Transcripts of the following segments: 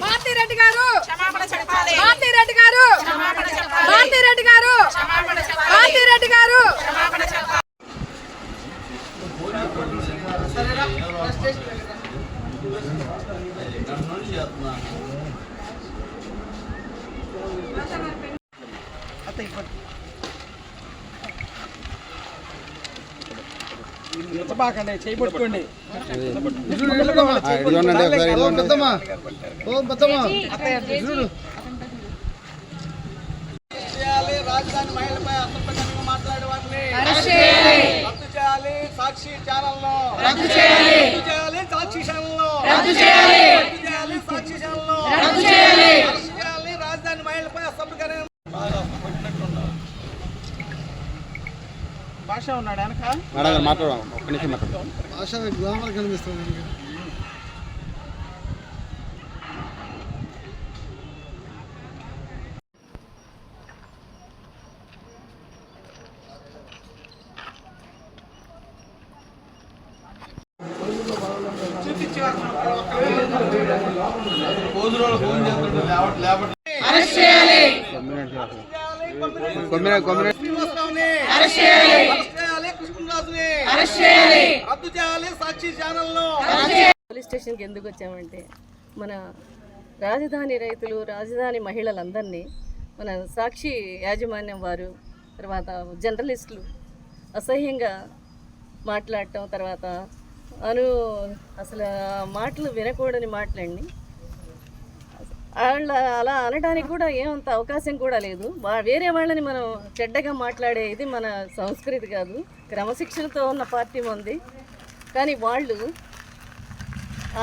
భారతిరెడ్డి గారు క్షమాపణ చెప్పాలి భారతిరెడ్డి గారు భారతిరెడ్డి గారు భారతిరెడ్డి గారు క్షమాపణ చెప్పాలి బాకండి చేయి పట్టుకోండి ఇదిగోండి ఒకసారి ఇదిగోండి. చేయాలి రాజధాని మహిళపై అసభ్యకరంగా మాట్లాడే రద్దు చేయాలి. సాక్షి ఛానల్లో. రద్దు చేయాలి సాక్షి ఛానల్లో రద్దు చేయాలి రద్దు చేయాలి రాజధాని మహిళపై అసభ్యకరంగా బాగా పట్టినట్టున్నారు భాష ఉన్నాడు వెనక? మేడం మాట్లాడదాం. ఒక్క నిమిషం మాట్లాడదాం. భాష గ్లామర్ కనిపిస్తుంది కొమ్మిన కొమ్మిన అరెస్ట్ చేయాలి. చేయాలి కృష్ణరాజుని అరెస్ట్ చేయాలి. రద్దు చేయాలి సాక్షి ఛానల్లో పోలీస్ స్టేషన్కి ఎందుకు వచ్చామంటే మన రాజధాని రైతులు రాజధాని మహిళలందరినీ మన సాక్షి యాజమాన్యం వారు తర్వాత జర్నలిస్టులు అసహ్యంగా మాట్లాడటం తర్వాత అను అసలు మాటలు వినకూడని మాటలండి. వాళ్ళ అలా అనడానికి కూడా ఏమంత అవకాశం కూడా లేదు. వేరే వాళ్ళని మనం చెడ్డగా మాట్లాడే ఇది మన సంస్కృతి కాదు. క్రమశిక్షణతో ఉన్న పార్టీ ఉంది కానీ వాళ్ళు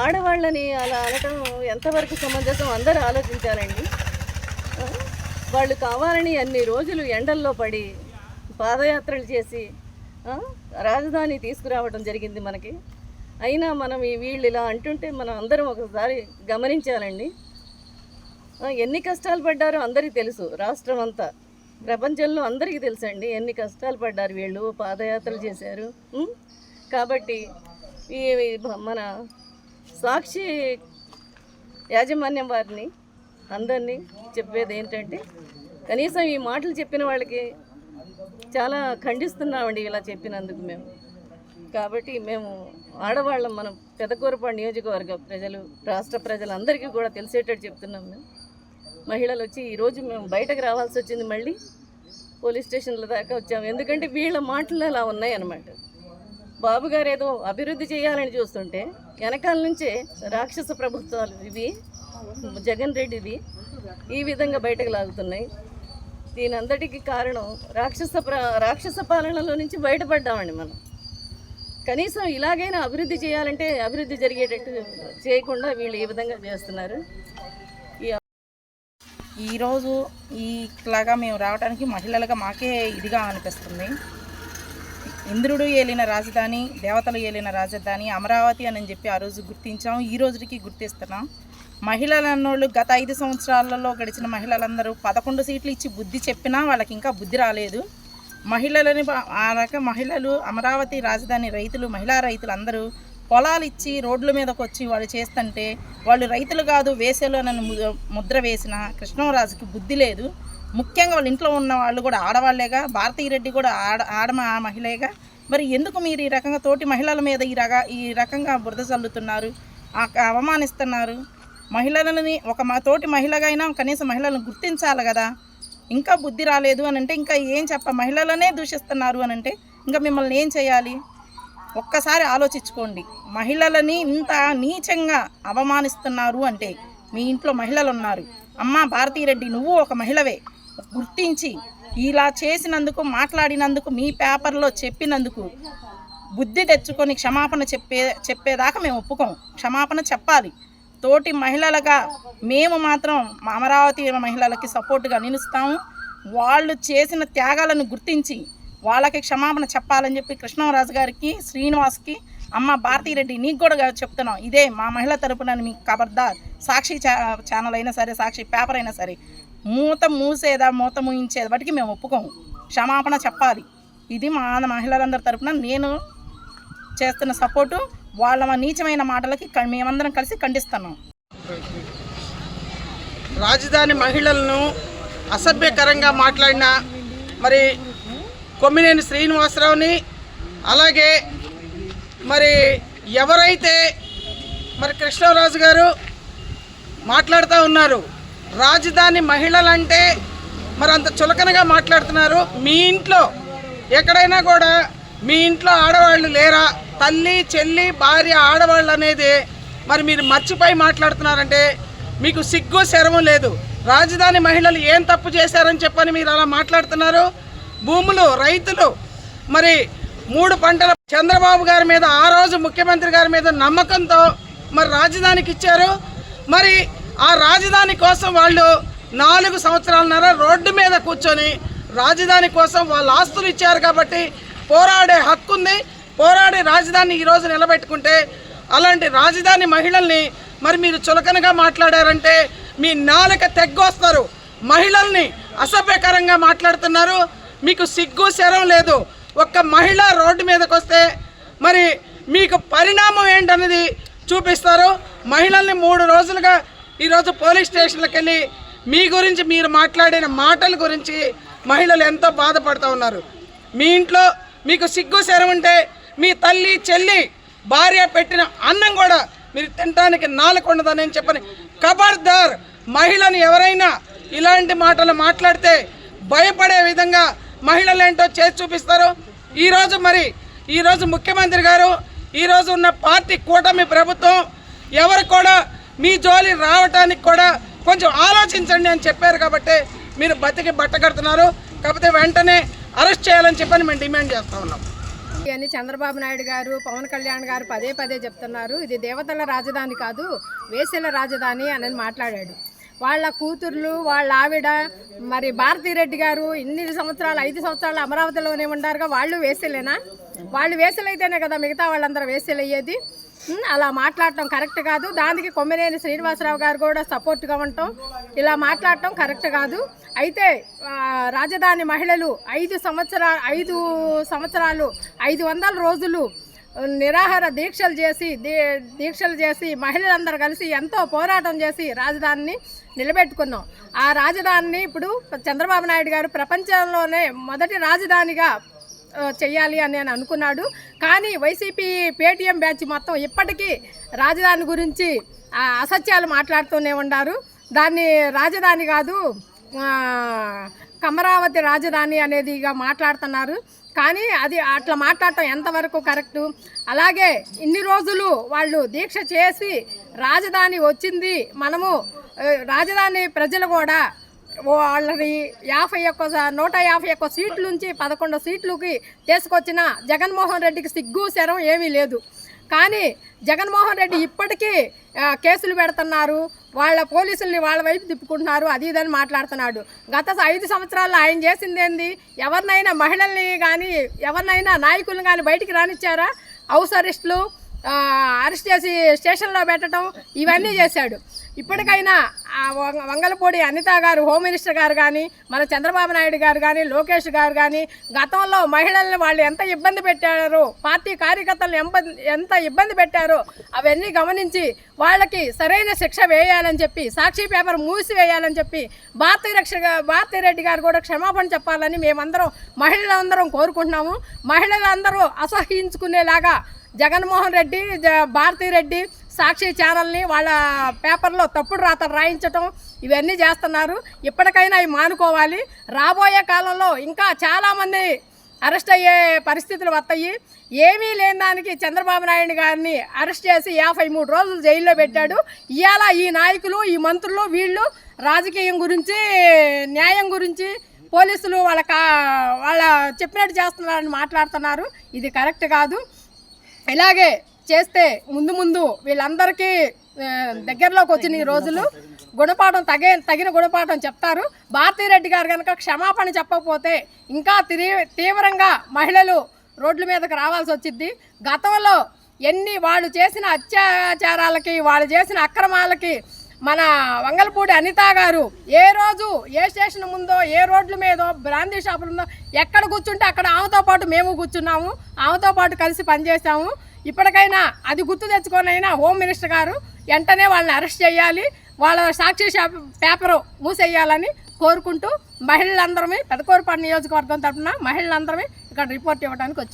ఆడవాళ్ళని అలా అనటం ఎంతవరకు సమంజసం అందరూ ఆలోచించాలండి. వాళ్ళు కావాలని అన్ని రోజులు ఎండల్లో పడి పాదయాత్రలు చేసి రాజధాని తీసుకురావడం జరిగింది మనకి. అయినా మనం ఈ వీళ్ళు ఇలా అంటుంటే మనం అందరం ఒకసారి గమనించాలండి. ఎన్ని కష్టాలు పడ్డారో అందరికీ తెలుసు. రాష్ట్రం అంతా. ప్రపంచంలో అందరికీ తెలుసండి ఎన్ని కష్టాలు పడ్డారు వీళ్ళు పాదయాత్రలు చేశారు. కాబట్టి ఈ మన సాక్షి యాజమాన్యం వారిని అందరినీ చెప్పేది ఏంటంటే కనీసం ఈ మాటలు చెప్పిన వాళ్ళకి చాలా ఖండిస్తున్నామండి ఇలా చెప్పినందుకు మేము. కాబట్టి మేము ఆడవాళ్ళం మనం పెదకూరపాడు నియోజకవర్గ ప్రజలు రాష్ట్ర ప్రజలందరికీ కూడా తెలిసేటట్టు చెప్తున్నాం మేము. మహిళలు వచ్చి ఈరోజు మేము బయటకు రావాల్సి వచ్చింది మళ్ళీ పోలీస్ స్టేషన్ల దాకా వచ్చాము. ఎందుకంటే వీళ్ళ మాటలు అలా ఉన్నాయన్నమాట. బాబు గారు ఏదో అభివృద్ధి చేయాలని చూస్తుంటే వెనకాల నుంచే రాక్షస ప్రభుత్వాలు ఇవి జగన్ రెడ్డిది ఈ విధంగా బయటకు లాగుతున్నాయి. దీని అందటికీ కారణం రాక్షస ప్ర రాక్షస పాలనలో నుంచి బయటపడ్డామండి మనం. కనీసం ఇలాగైనా అభివృద్ధి చేయాలంటే అభివృద్ధి జరిగేటట్టు చేయకుండా వీళ్ళు ఈ విధంగా చేస్తున్నారు. ఈరోజు ఇట్లాగా మేము రావడానికి మహిళలుగా మాకే ఇదిగా అనిపిస్తుంది. ఇంద్రుడు ఏలిన రాజధాని దేవతలు ఏలిన రాజధాని అమరావతి అని చెప్పి ఆ రోజు గుర్తించాం. ఈ రోజుకి గుర్తిస్తున్నాం. మహిళలు అన్నోళ్ళు గత ఐదు సంవత్సరాలలో గడిచిన మహిళలందరూ పదకొండు సీట్లు ఇచ్చి బుద్ధి చెప్పినా వాళ్ళకి ఇంకా బుద్ధి రాలేదు. మహిళలని ఆ రక మహిళలు అమరావతి రాజధాని రైతులు మహిళా రైతులు అందరూ పొలాలు ఇచ్చి రోడ్ల మీదకి వచ్చి వాళ్ళు చేస్తుంటే వాళ్ళు రైతులు కాదు వేసేలో నన్ను ముద్ర వేసిన కృష్ణరాజుకి బుద్ధి లేదు. ముఖ్యంగా వాళ్ళ ఇంట్లో ఉన్న వాళ్ళు కూడా ఆడవాళ్ళేగా భారతీ రెడ్డి కూడా ఆడ ఆడ ఆ మహిళేగా. మరి ఎందుకు మీరు ఈ రకంగా తోటి మహిళల మీద ఈ రక ఈ రకంగా బురద చల్లుతున్నారు? ఆ- అవమానిస్తున్నారు. మహిళలని ఒక మా తోటి మహిళగా అయినా కనీసం మహిళలను గుర్తించాలి కదా. ఇంకా బుద్ధి రాలేదు అని అంటే ఇంకా ఏం చెప్ప మహిళలనే దూషిస్తున్నారు అని అంటే ఇంకా మిమ్మల్ని ఏం చేయాలి? ఒక్కసారి ఆలోచించుకోండి. మహిళలని ఇంత నీచంగా అవమానిస్తున్నారు అంటే మీ ఇంట్లో మహిళలు ఉన్నారు అమ్మ భారతీరెడ్డి నువ్వు ఒక మహిళవే. గుర్తించి ఇలా చేసినందుకు మాట్లాడినందుకు మీ పేపర్లో చెప్పినందుకు బుద్ధి తెచ్చుకొని క్షమాపణ చెప్పే చెప్పేదాకా మేము ఒప్పుకోం. క్షమాపణ చెప్పాలి. తోటి మహిళలుగా మేము మాత్రం అమరావతి మహిళలకి సపోర్టుగా నిలుస్తాము. వాళ్ళు చేసిన త్యాగాలను గుర్తించి వాళ్ళకి క్షమాపణ చెప్పాలని చెప్పి కృష్ణరాజు గారికి శ్రీనివాస్కి అమ్మ భారతీరెడ్డి నీకు కూడా చెప్తున్నాం. ఇదే మా మహిళ తరపున మీకు కబర్దార్. సాక్షి ఛానల్ అయినా సరే సాక్షి పేపర్ అయినా సరే మూత మూసేదా మూత మూయించేది వాటికి మేము ఒప్పుకోము. క్షమాపణ చెప్పాలి. ఇది మా మహిళలందరి తరపున నేను చేస్తున్న సపోర్టు. వాళ్ళ నీచమైన మాటలకి మేమందరం కలిసి ఖండిస్తున్నాం. రాజధాని మహిళలను అసభ్యకరంగా మాట్లాడిన మరి కొమ్మినేని శ్రీనివాసరావుని అలాగే మరి ఎవరైతే మరి కృష్ణరాజు గారు మాట్లాడుతూ ఉన్నారు రాజధాని మహిళలంటే మరి అంత చులకనగా మాట్లాడుతున్నారు. మీ ఇంట్లో ఎక్కడైనా కూడా మీ ఇంట్లో ఆడవాళ్ళు లేరా? తల్లి చెల్లి భార్య ఆడవాళ్ళు అనేది మరి మీరు మర్చిపోయి మాట్లాడుతున్నారంటే మీకు సిగ్గు శరము లేదు. రాజధాని మహిళలు ఏం తప్పు చేశారని చెప్పని మీరు అలా మాట్లాడుతున్నారు. భూములు రైతులు. మరి మూడు పంటల చంద్రబాబు గారి మీద ఆ రోజు ముఖ్యమంత్రి గారి మీద నమ్మకంతో మరి రాజధానికి ఇచ్చారు. మరి ఆ రాజధాని కోసం వాళ్ళు నాలుగు సంవత్సరాలన్నర రోడ్డు మీద కూర్చొని రాజధాని కోసం వాళ్ళ ఆస్తులు ఇచ్చారు కాబట్టి పోరాడే హక్కు ఉంది. పోరాడే రాజధాని ఈరోజు నిలబెట్టుకుంటే అలాంటి రాజధాని మహిళల్ని మరి మీరు చులకనగా మాట్లాడారంటే మీ నాలుక తెగ్గొస్తారు. మహిళల్ని అసభ్యకరంగా మాట్లాడుతున్నారు. మీకు సిగ్గు శరం లేదు. ఒక్క మహిళ రోడ్డు మీదకి వస్తే మరి మీకు పరిణామం ఏంటన్నది చూపిస్తారు. మహిళల్ని మూడు రోజులుగా ఈరోజు పోలీస్ స్టేషన్లకు వెళ్ళి మీ గురించి మీరు మాట్లాడిన మాటల గురించి మహిళలు ఎంతో బాధపడుతూ ఉన్నారు. మీ ఇంట్లో మీకు సిగ్గు శరం ఉంటే మీ తల్లి చెల్లి భార్య పెట్టిన అన్నం కూడా మీరు తినడానికి నాలుగు ఉండదని చెప్పని. కబర్దార్ మహిళను ఎవరైనా ఇలాంటి మాటలు మాట్లాడితే భయపడే విధంగా మహిళలు ఏంటో చేసి చూపిస్తారు? ఈరోజు మరి ఈరోజు ముఖ్యమంత్రి గారు ఈరోజు ఉన్న పార్టీ కూటమి ప్రభుత్వం ఎవరు కూడా మీ జోలి రావటానికి కూడా కొంచెం ఆలోచించండి అని చెప్పారు కాబట్టి మీరు బతికి బట్టగడుతున్నారు కాకపోతే వెంటనే అరెస్ట్ చేయాలని చెప్పని మేము డిమాండ్ చేస్తూ ఉన్నాం. అని చంద్రబాబు నాయుడు గారు పవన్ కళ్యాణ్ గారు పదే పదే చెప్తున్నారు. ఇది దేవతల రాజధాని కాదు వేసెల రాజధాని అని మాట్లాడాడు. వాళ్ళ కూతుర్లు వాళ్ళ ఆవిడ మరి భారతీరెడ్డి గారు ఇన్ని సంవత్సరాలు ఐదు సంవత్సరాలు అమరావతిలోనే ఉండారుగా వాళ్ళు వేసేలేనా? వాళ్ళు వేసలైతేనే కదా మిగతా వాళ్ళందరూ వేసేలయ్యేది? అలా మాట్లాడటం కరెక్ట్ కాదు. దానికి కొమ్మినేని శ్రీనివాసరావు గారు కూడా సపోర్ట్గా ఉండటం ఇలా మాట్లాడటం కరెక్ట్ కాదు. అయితే రాజధాని మహిళలు ఐదు సంవత్సరాలు ఐదు సంవత్సరాలు ఐదు వందల రోజులు నిరాహార దీక్షలు చేసి దీ- దీక్షలు చేసి మహిళలందరూ కలిసి ఎంతో పోరాటం చేసి రాజధానిని నిలబెట్టుకున్నాం. ఆ రాజధానిని ఇప్పుడు చంద్రబాబు నాయుడు గారు ప్రపంచంలోనే మొదటి రాజధానిగా చేయాలి చెయ్యాలి అని నేను అనుకున్నాడు. కానీ వైసీపీ పేటీఎం బ్యాచ్ మొత్తం ఇప్పటికీ రాజధాని గురించి అసత్యాలు మాట్లాడుతూనే ఉన్నారు. దాన్ని రాజధాని కాదు కమరావతి రాజధాని అనేదిగా మాట్లాడుతున్నారు. కానీ అది అట్లా మాట్లాడటం ఎంతవరకు కరెక్టు? అలాగే ఇన్ని రోజులు వాళ్ళు దీక్ష చేసి రాజధాని వచ్చింది మనము రాజధాని ప్రజలు కూడా వాళ్ళని యాభై ఒక్క నూట యాభై ఒక్క సీట్ల నుంచి పదకొండు సీట్లకి తీసుకొచ్చిన జగన్మోహన్ రెడ్డికి సిగ్గు శరం ఏమీ లేదు. కానీ జగన్మోహన్ రెడ్డి ఇప్పటికీ కేసులు పెడుతున్నారు. వాళ్ళ పోలీసుల్ని వాళ్ళ వైపు తిప్పుకుంటున్నారు అది ఇదని మాట్లాడుతున్నాడు. గత ఐదు సంవత్సరాల్లో ఆయన చేసింది ఏంది? ఎవరినైనా మహిళల్ని కానీ ఎవరినైనా నాయకులను కానీ బయటికి రానిచ్చారా? హౌస్ అరెస్టులు అరెస్ట్ చేసి స్టేషన్లో పెట్టడం ఇవన్నీ చేశాడు. ఇప్పటికైనా వంగలపూడి అనిత గారు హోమ్ మినిస్టర్ గారు కానీ మన చంద్రబాబు నాయుడు గారు కానీ లోకేష్ గారు కానీ గతంలో మహిళల్ని వాళ్ళు ఎంత ఇబ్బంది పెట్టారు పార్టీ కార్యకర్తలను ఎంత ఇబ్బంది పెట్టారో అవన్నీ గమనించి వాళ్ళకి సరైన శిక్ష వేయాలని చెప్పి సాక్షి పేపర్ మూసివేయాలని చెప్పి భారతీ రక్ష భారతీ రెడ్డి గారు కూడా క్షమాపణ చెప్పాలని మేమందరం మహిళలందరం కోరుకుంటున్నాము. మహిళలందరూ అసహించుకునేలాగా జగన్మోహన్ రెడ్డి జ- భారతీరెడ్డి సాక్షి ఛానల్ని వాళ్ళ పేపర్లో తప్పుడు రాతలు రాయించటం ఇవన్నీ చేస్తున్నారు. ఇప్పటికైనా అవి మానుకోవాలి. రాబోయే కాలంలో ఇంకా చాలామంది అరెస్ట్ అయ్యే పరిస్థితులు వస్తాయి. ఏమీ లేని దానికి చంద్రబాబు నాయుడు గారిని అరెస్ట్ చేసి యాభై మూడు రోజులు జైల్లో పెట్టాడు. ఇవాళ ఈ నాయకులు ఈ మంత్రులు వీళ్ళు రాజకీయం గురించి న్యాయం గురించి పోలీసులు వాళ్ళ కా వాళ్ళ చెప్పినట్టు చేస్తున్నారని మాట్లాడుతున్నారు. ఇది కరెక్ట్ కాదు. ఇలాగే చేస్తే ముందు ముందు వీళ్ళందరికీ దగ్గరలోకి వచ్చిన ఈ రోజులు గుణపాఠం తగే తగిన గుణపాఠం చెప్తారు. భారతీరెడ్డి గారు కనుక క్షమాపణ చెప్పకపోతే ఇంకా తీవ్ర తీవ్రంగా మహిళలు రోడ్ల మీదకి రావాల్సి వచ్చింది గతంలో ఎన్ని వాళ్ళు చేసిన అత్యాచారాలకి వాళ్ళు చేసిన అక్రమాలకి మన వంగలపూడి అనిత గారు ఏ రోజు ఏ స్టేషన్ ముందో ఏ రోడ్ల మీదో బ్రాందీ షాపులు ఉందో ఎక్కడ కూర్చుంటే అక్కడ ఆమెతో పాటు మేము కూర్చున్నాము. ఆమెతో పాటు కలిసి పనిచేసాము ఇప్పటికైనా అది గుర్తు తెచ్చుకొనైనా హోమ్ మినిస్టర్ గారు వెంటనే వాళ్ళని అరెస్ట్ చేయాలి వాళ్ళ సాక్షి పేపరు మూసేయాలని కోరుకుంటూ మహిళలందరమే పెదకూరుపాడు నియోజకవర్గం తరఫున మహిళలందరమే ఇక్కడ రిపోర్ట్ ఇవ్వడానికి వచ్చాం.